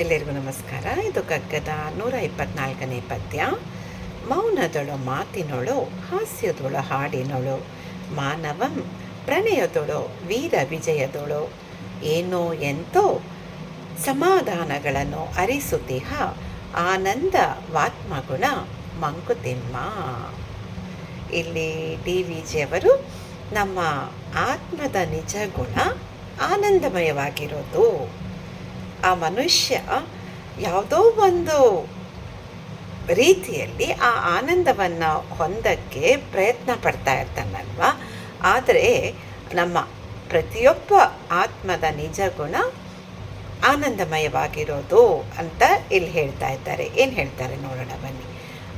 ಎಲ್ಲರಿಗೂ ನಮಸ್ಕಾರ. ಇದು ಕಗ್ಗದ ನೂರ ಇಪ್ಪತ್ನಾಲ್ಕನೇ ಪದ್ಯ. ಮೌನದೊಳು ಮಾತಿನೊಳು, ಹಾಸ್ಯದೊಳು ಹಾಡಿನೊಳು, ಮಾನವಂ ಪ್ರಣಯದೊಳು, ವೀರ ವಿಜಯದೊಳು, ಏನೋ ಎಂತೋ ಸಮಾಧಾನಗಳನ್ನು ಅರಿಸುತ್ತಿಹ ಆನಂದ ವಾತ್ಮಗುಣ ಮಂಕುತಿಮ್ಮ. ಇಲ್ಲಿ ಡಿ ವಿ ಜಿಯವರು ನಮ್ಮ ಆತ್ಮದ ನಿಜ ಗುಣ ಆನಂದಮಯವಾಗಿರೋದು. ಆ ಮನುಷ್ಯ ಯಾವುದೋ ಒಂದು ರೀತಿಯಲ್ಲಿ ಆ ಆನಂದವನ್ನು ಹೊಂದಕ್ಕೆ ಪ್ರಯತ್ನ ಪಡ್ತಾ ಇರ್ತಾನಲ್ವ? ಆದರೆ ನಮ್ಮ ಪ್ರತಿಯೊಬ್ಬ ಆತ್ಮದ ನಿಜ ಗುಣ ಆನಂದಮಯವಾಗಿರೋದು ಅಂತ ಇಲ್ಲಿ ಹೇಳ್ತಾ ಇದ್ದಾರೆ. ಏನು ಹೇಳ್ತಾರೆ ನೋಡೋಣ ಬನ್ನಿ.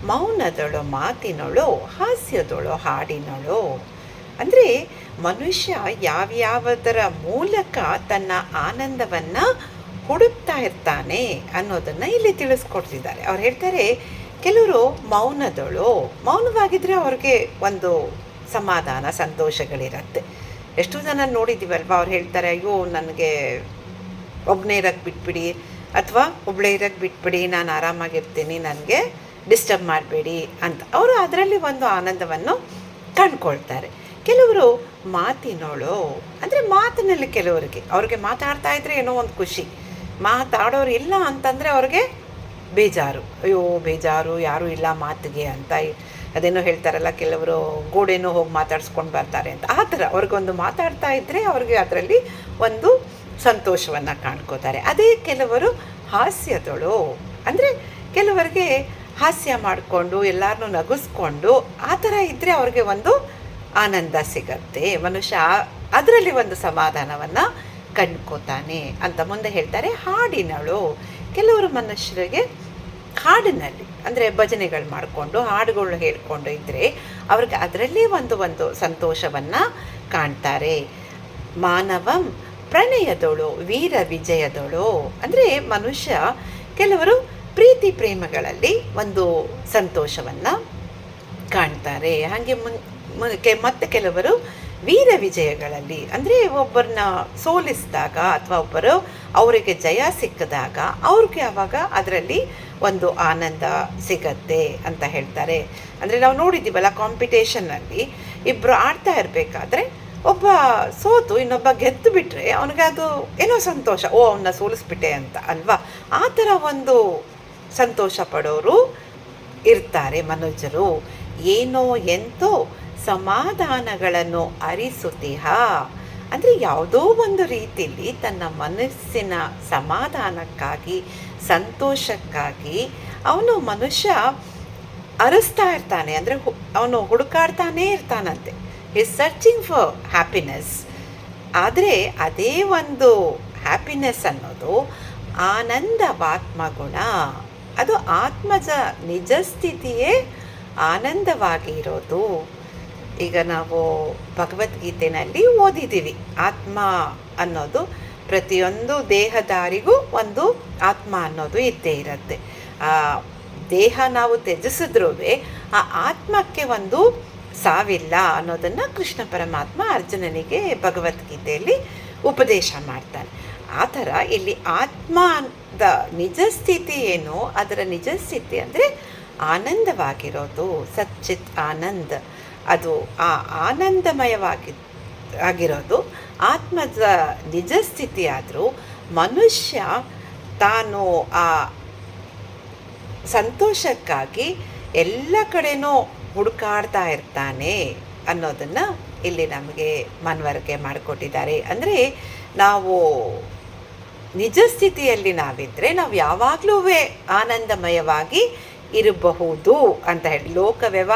ಮೌನದಳು, ಮಾತಿನೊಳು, ಹಾಸ್ಯದೊಳು, ಹಾಡಿನೊಳು, ಅಂದರೆ ಮನುಷ್ಯ ಯಾವ್ಯಾವುದರ ಮೂಲಕ ತನ್ನ ಆನಂದವನ್ನು ಹುಡುಕ್ತಾ ಇರ್ತಾನೆ ಅನ್ನೋದನ್ನು ಇಲ್ಲಿ ತಿಳಿಸ್ಕೊಡ್ತಿದ್ದಾರೆ. ಅವ್ರು ಹೇಳ್ತಾರೆ, ಕೆಲವರು ಮೌನದಳು. ಮೌನವಾಗಿದ್ದರೆ ಅವ್ರಿಗೆ ಒಂದು ಸಮಾಧಾನ, ಸಂತೋಷಗಳಿರತ್ತೆ. ಎಷ್ಟೋ ಜನ ನೋಡಿದ್ದೀವಲ್ವ ಅವ್ರು ಹೇಳ್ತಾರೆ, ಅಯ್ಯೋ, ನನಗೆ ಒಬ್ಬನೇ ಇರೋಕ್ಕೆ ಬಿಟ್ಬಿಡಿ, ಅಥವಾ ಒಬ್ಬಳೇ ಇರೋಕ್ಕೆ ಬಿಟ್ಬಿಡಿ, ನಾನು ಆರಾಮಾಗಿರ್ತೀನಿ, ನನಗೆ ಡಿಸ್ಟರ್ಬ್ ಮಾಡಬೇಡಿ ಅಂತ. ಅವರು ಅದರಲ್ಲಿ ಒಂದು ಆನಂದವನ್ನು ಕಂಡ್ಕೊಳ್ತಾರೆ. ಕೆಲವರು ಮಾತಿನೋಳು. ಅಂದರೆ ಮಾತಿನಲ್ಲಿ ಕೆಲವರಿಗೆ, ಅವ್ರಿಗೆ ಮಾತಾಡ್ತಾ ಇದ್ರೆ ಏನೋ ಒಂದು ಖುಷಿ. ಮಾತಾಡೋರು ಇಲ್ಲ ಅಂತಂದರೆ ಅವ್ರಿಗೆ ಬೇಜಾರು. ಅಯ್ಯೋ, ಬೇಜಾರು, ಯಾರೂ ಇಲ್ಲ ಮಾತಿಗೆ ಅಂತ ಅದೇನೋ ಹೇಳ್ತಾರಲ್ಲ, ಕೆಲವರು ಗೋಡೆನೋ ಹೋಗಿ ಮಾತಾಡ್ಸ್ಕೊಂಡು ಬರ್ತಾರೆ ಅಂತ. ಆ ಥರ ಅವ್ರಿಗೊಂದು ಮಾತಾಡ್ತಾ ಇದ್ದರೆ ಅವ್ರಿಗೆ ಅದರಲ್ಲಿ ಒಂದು ಸಂತೋಷವನ್ನು ಕಾಣ್ಕೋತಾರೆ. ಅದೇ ಕೆಲವರು ಹಾಸ್ಯದಳು. ಅಂದರೆ ಕೆಲವರಿಗೆ ಹಾಸ್ಯ ಮಾಡಿಕೊಂಡು ಎಲ್ಲರನ್ನೂ ನಗಿಸ್ಕೊಂಡು ಆ ಥರ ಇದ್ದರೆ ಅವ್ರಿಗೆ ಒಂದು ಆನಂದ ಸಿಗತ್ತೆ. ಮನುಷ್ಯ ಅದರಲ್ಲಿ ಒಂದು ಸಮಾಧಾನವನ್ನು ಕಂಡ್ಕೋತಾನೆ ಅಂತ ಮುಂದೆ ಹೇಳ್ತಾರೆ. ಹಾಡಿನಳು, ಕೆಲವರು ಮನುಷ್ಯರಿಗೆ ಹಾಡಿನಲ್ಲಿ, ಅಂದರೆ ಭಜನೆಗಳು ಮಾಡಿಕೊಂಡು, ಹಾಡುಗಳು ಹೇಳ್ಕೊಂಡು ಇದ್ದರೆ ಅವ್ರಿಗೆ ಅದರಲ್ಲಿ ಒಂದು ಒಂದು ಸಂತೋಷವನ್ನು ಕಾಣ್ತಾರೆ. ಮಾನವಂ ಪ್ರಣಯದೊಳು, ವೀರ ವಿಜಯದೊಳು. ಅಂದರೆ ಮನುಷ್ಯ ಕೆಲವರು ಪ್ರೀತಿ ಪ್ರೇಮಗಳಲ್ಲಿ ಒಂದು ಸಂತೋಷವನ್ನು ಕಾಣ್ತಾರೆ. ಹಾಗೆ ಮುನ್ ಮತ್ತೆ ಕೆಲವರು ವೀರ ವಿಜಯಗಳಲ್ಲಿ, ಅಂದರೆ ಒಬ್ಬರನ್ನ ಸೋಲಿಸಿದಾಗ ಅಥವಾ ಒಬ್ಬರು ಅವರಿಗೆ ಜಯ ಸಿಕ್ಕಿದಾಗ ಅವ್ರಿಗೆ ಆವಾಗ ಅದರಲ್ಲಿ ಒಂದು ಆನಂದ ಸಿಗತ್ತೆ ಅಂತ ಹೇಳ್ತಾರೆ. ಅಂದರೆ ನಾವು ನೋಡಿದ್ದೀವಲ್ಲ ಕಾಂಪಿಟೇಷನಲ್ಲಿ ಇಬ್ಬರು ಆಡ್ತಾ ಇರಬೇಕಾದ್ರೆ ಒಬ್ಬ ಸೋತು, ಇನ್ನೊಬ್ಬ ಗೆದ್ದು ಬಿಟ್ಟರೆ ಅವನಿಗೆ ಅದು ಏನೋ ಸಂತೋಷ, ಓ ಅವನ್ನ ಸೋಲಿಸ್ಬಿಟ್ಟೆ ಅಂತ ಅಲ್ವಾ? ಆ ಥರ ಒಂದು ಸಂತೋಷ ಪಡೋರು ಇರ್ತಾರೆ ಮನುಜರು. ಏನೋ ಎಂತೋ ಸಮಾಧಾನಗಳನ್ನು ಅರಿಸುತ್ತೀಹ? ಅಂದರೆ ಯಾವುದೋ ಒಂದು ರೀತಿಯಲ್ಲಿ ತನ್ನ ಮನಸ್ಸಿನ ಸಮಾಧಾನಕ್ಕಾಗಿ, ಸಂತೋಷಕ್ಕಾಗಿ ಅವನು ಮನುಷ್ಯ ಅರಿಸ್ತಾ ಇರ್ತಾನೆ. ಅಂದರೆ ಅವನು ಹುಡುಕಾಡ್ತಾನೇ ಇರ್ತಾನಂತೆ. ಈಸ್ ಸರ್ಚಿಂಗ್ ಫಾರ್ ಹ್ಯಾಪಿನೆಸ್ ಆದರೆ ಅದೇ ಒಂದು ಹ್ಯಾಪಿನೆಸ್ ಅನ್ನೋದು ಆನಂದವಾತ್ಮಗುಣ. ಅದು ಆತ್ಮಜ ನಿಜ ಸ್ಥಿತಿಯೇ ಆನಂದವಾಗಿ ಇರೋದು. ಈಗ ನಾವು ಭಗವದ್ಗೀತೆಯಲ್ಲಿ ಓದಿದ್ದೀವಿ. ಆತ್ಮ ಅನ್ನೋದು ಪ್ರತಿಯೊಂದು ದೇಹದಾರಿಗೂ ಒಂದು ಆತ್ಮ ಅನ್ನೋದು ಇದ್ದೇ ಇರುತ್ತೆ. ಆ, ದೇಹ ನಾವು ತ್ಯಜಿಸಿದ್ರೂ ಆ ಆತ್ಮಕ್ಕೆ ಒಂದು ಸಾವಿಲ್ಲ ಅನ್ನೋದನ್ನು ಕೃಷ್ಣ ಪರಮಾತ್ಮ ಅರ್ಜುನನಿಗೆ ಭಗವದ್ಗೀತೆಯಲ್ಲಿ ಉಪದೇಶ ಮಾಡ್ತಾನೆ. ಆ ಥರ ಇಲ್ಲಿ ಆತ್ಮದ ನಿಜ ಸ್ಥಿತಿ ಏನು? ಅದರ ನಿಜ ಸ್ಥಿತಿ ಅಂದರೆ ಆನಂದವಾಗಿರೋದು, ಸಚ್ಚಿತ್ ಆನಂದ್. ಅದು ಆ ಆನಂದಮಯವಾಗಿ ಆಗಿರೋದು. ಆತ್ಮದ ನಿಜ ಸ್ಥಿತಿ ಆದರೂ ಮನುಷ್ಯ ತಾನು ಆ ಸಂತೋಷಕ್ಕಾಗಿ ಎಲ್ಲ ಕಡೆನೂ ಹುಡುಕಾಡ್ತಾ ಇರ್ತಾನೆ ಅನ್ನೋದನ್ನು ಇಲ್ಲಿ ನಮಗೆ ಮನವರಿಕೆ ಮಾಡಿಕೊಟ್ಟಿದ್ದಾರೆ. ಅಂದರೆ ನಾವು ನಿಜ ಸ್ಥಿತಿಯಲ್ಲಿ ನಾವಿದ್ದರೆ ನಾವು ಯಾವಾಗಲೂ ಆನಂದಮಯವಾಗಿ ಇರಬಹುದು ಅಂತ ಹೇಳಿ. ಲೋಕ ವ್ಯವಹಾರ